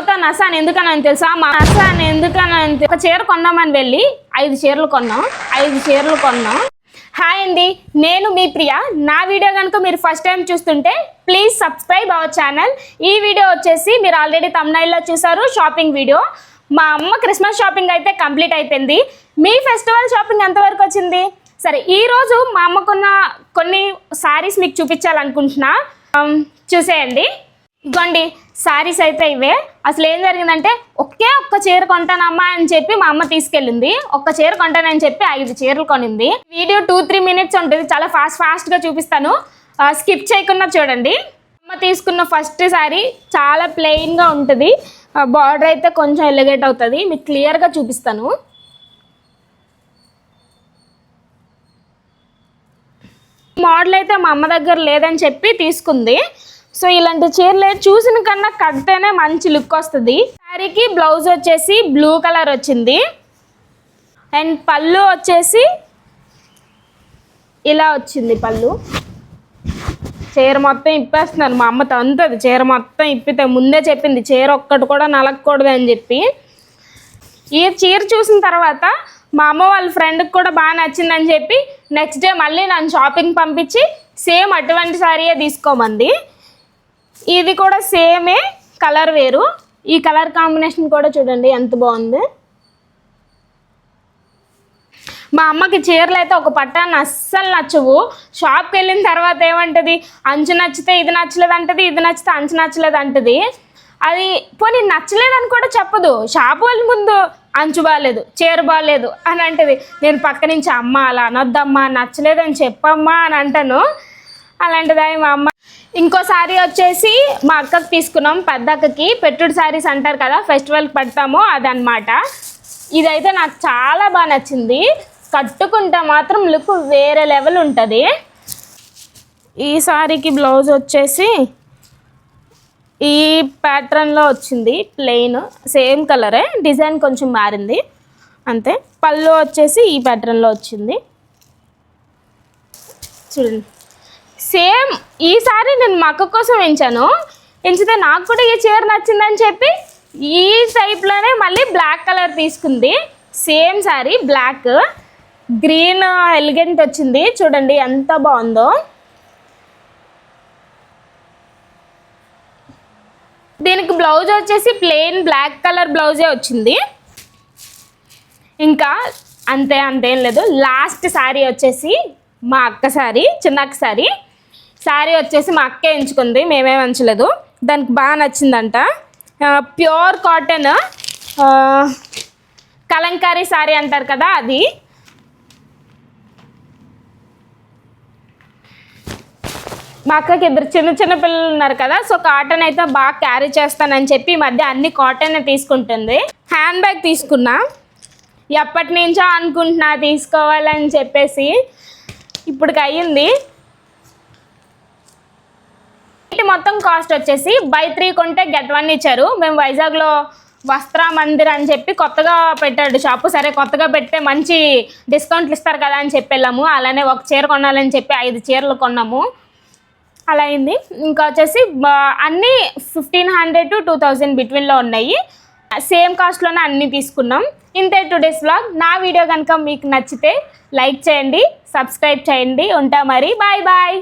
అమ్మతో నస అని ఎందుకని తెలుసా? మా నస అని ఎందుకని ఒక చీర కొందామని వెళ్ళి ఐదు చీరలు కొన్నాం. ఐదు చీరలు కొన్నాం. హాయ్ అండి నేను మీ ప్రియ. నా వీడియో కనుక మీరు ఫస్ట్ టైం చూస్తుంటే ప్లీజ్ సబ్స్క్రైబ్ అవర్ ఛానల్. ఈ వీడియో వచ్చేసి మీరు ఆల్రెడీ తమిళనాడులో చూసారు షాపింగ్ వీడియో. మా అమ్మ క్రిస్మస్ షాపింగ్ అయితే కంప్లీట్ అయిపోయింది. మీ ఫెస్టివల్ షాపింగ్ ఎంతవరకు వచ్చింది? సరే ఈరోజు మా అమ్మకున్న కొన్ని శారీస్ మీకు చూపించాలనుకుంటున్నా. చూసేయండి. ఇదిగోండి శారీస్ అయితే ఇవే. అసలు ఏం జరిగిందంటే ఒకే ఒక్క చీర కొంటానమ్మా అని చెప్పి మా అమ్మ తీసుకెళ్ళింది. ఒక్క చీర కొంటానని చెప్పి ఐదు చీరలు కొనింది. వీడియో టూ త్రీ మినిట్స్ ఉంటుంది. చాలా ఫాస్ట్ ఫాస్ట్గా చూపిస్తాను. స్కిప్ చేయకుండా చూడండి. అమ్మ తీసుకున్న ఫస్ట్ శారీ చాలా ప్లెయిన్గా ఉంటుంది. బార్డర్ అయితే కొంచెం ఎలిగేట్ అవుతుంది. మీకు క్లియర్గా చూపిస్తాను. మోడల్ అయితే మా అమ్మ దగ్గర లేదని చెప్పి తీసుకుంది. సో ఇలాంటి చీరలే చూసిన కన్నా కడితేనే మంచి లుక్ వస్తుంది. శారీకి బ్లౌజ్ వచ్చేసి బ్లూ కలర్ వచ్చింది. అండ్ పళ్ళు వచ్చేసి ఇలా వచ్చింది పళ్ళు. చీర మొత్తం ఇప్పేస్తున్నాను మా అమ్మ తంతది. చీర మొత్తం ఇప్పితే ముందే చెప్పింది చీర ఒక్కటి కూడా నలగకూడదు అని చెప్పి. ఈ చీర చూసిన తర్వాత మా అమ్మ వాళ్ళ ఫ్రెండ్కి కూడా బాగా నచ్చిందని చెప్పి నెక్స్ట్ డే మళ్ళీ నన్ను షాపింగ్ పంపించి సేమ్ అటువంటి శారీయే తీసుకోమంది. ఇది కూడా సేమే కలర్ వేరు. ఈ కలర్ కాంబినేషన్ కూడా చూడండి ఎంత బాగుంది. మా అమ్మకి చీరలు అయితే ఒక పట్టాన్ని అస్సలు నచ్చవు. షాప్కి వెళ్ళిన తర్వాత ఏమంటది అంచు నచ్చితే ఇది నచ్చలేదు అంటది ఇది నచ్చితే అంచు నచ్చలేదు అంటది అది పోనీ నచ్చలేదని కూడా చెప్పదు. షాప్ వాళ్ళ ముందు అంచు బాగాలేదు చీర బాగాలేదు అని అంటది. నేను పక్క నుంచి అమ్మ అలా అనొద్దమ్మా నచ్చలేదని చెప్పమ్మా అని అంటాను. అలాంటిది మా అమ్మ ఇంకో శారీ వచ్చేసి మా అక్కకి తీసుకున్నాం పెద్ద అక్కకి పెట్టుడు శారీస్ అంటారు కదా ఫెస్టివల్కి పెడతాము అదనమాట ఇదైతే నాకు చాలా బాగా నచ్చింది. కట్టుకుంటే మాత్రం లుక్ వేరే లెవెల్ ఉంటుంది. ఈ శారీకి బ్లౌజ్ వచ్చేసి ఈ ప్యాటర్న్లో వచ్చింది ప్లెయిన్ సేమ్ కలరే డిజైన్ కొంచెం మారింది. అంతే. పళ్ళు వచ్చేసి ఈ ప్యాటర్న్లో వచ్చింది. చూడండి. సేమ్ ఈ సారీ నేను మా అక్క కోసం ఎంచాను. ఎంచితే నాకు కూడా ఈ చీర నచ్చిందని చెప్పి ఈ టైప్లోనే మళ్ళీ బ్లాక్ కలర్ తీసుకుంది. Same sari black green elegant వచ్చింది. చూడండి ఎంత బాగుందో. దీనికి బ్లౌజ్ వచ్చేసి ప్లెయిన్ బ్లాక్ కలర్ బ్లౌజే వచ్చింది. ఇంకా అంతే అంతేం లేదు. లాస్ట్ శారీ వచ్చేసి మా అక్క శారీ చిన్న అక్క శారీ శారీ వచ్చేసి మా అక్కే ఎంచుకుంది మేమేం ఎంచలేదు. దానికి బాగా నచ్చిందంట. ప్యూర్ కాటన్ కలంకారీ శారీ అంటారు కదా అది. మా అక్కకి ఇద్దరు చిన్న చిన్న పిల్లలు ఉన్నారు కదా సో కాటన్ అయితే బాగా క్యారీ చేస్తానని చెప్పి ఈ మధ్య అన్ని కాటన్ తీసుకుంటుంది. హ్యాండ్ బ్యాగ్ తీసుకున్నా. ఎప్పటి నుంచో అనుకుంటున్నా తీసుకోవాలని చెప్పేసి ఇప్పటికి అయ్యింది. మొత్తం కాస్ట్ వచ్చేసి బై త్రీ కొంటే గెట్ వన్ ఇచ్చారు. మేము వైజాగ్లో వస్త్ర మందిర్ అని చెప్పి కొత్తగా పెట్టాడు షాపు సరే కొత్తగా పెడితే మంచి డిస్కౌంట్లు ఇస్తారు కదా అని చెప్పి వెళ్ళాము అలానే ఒక చీర కొనాలని చెప్పి ఐదు చీరలు కొన్నాము. అలా అయింది. ఇంకా వచ్చేసి అన్నీ fifteen hundred to two thousand బిట్వీన్లో ఉన్నాయి. సేమ్ కాస్ట్లోనే అన్నీ తీసుకున్నాం. ఇంతే టుడేస్ వ్లాగ్ నా వీడియో కనుక మీకు నచ్చితే లైక్ చేయండి సబ్స్క్రైబ్ చేయండి. ఉంటా మరి. Bye bye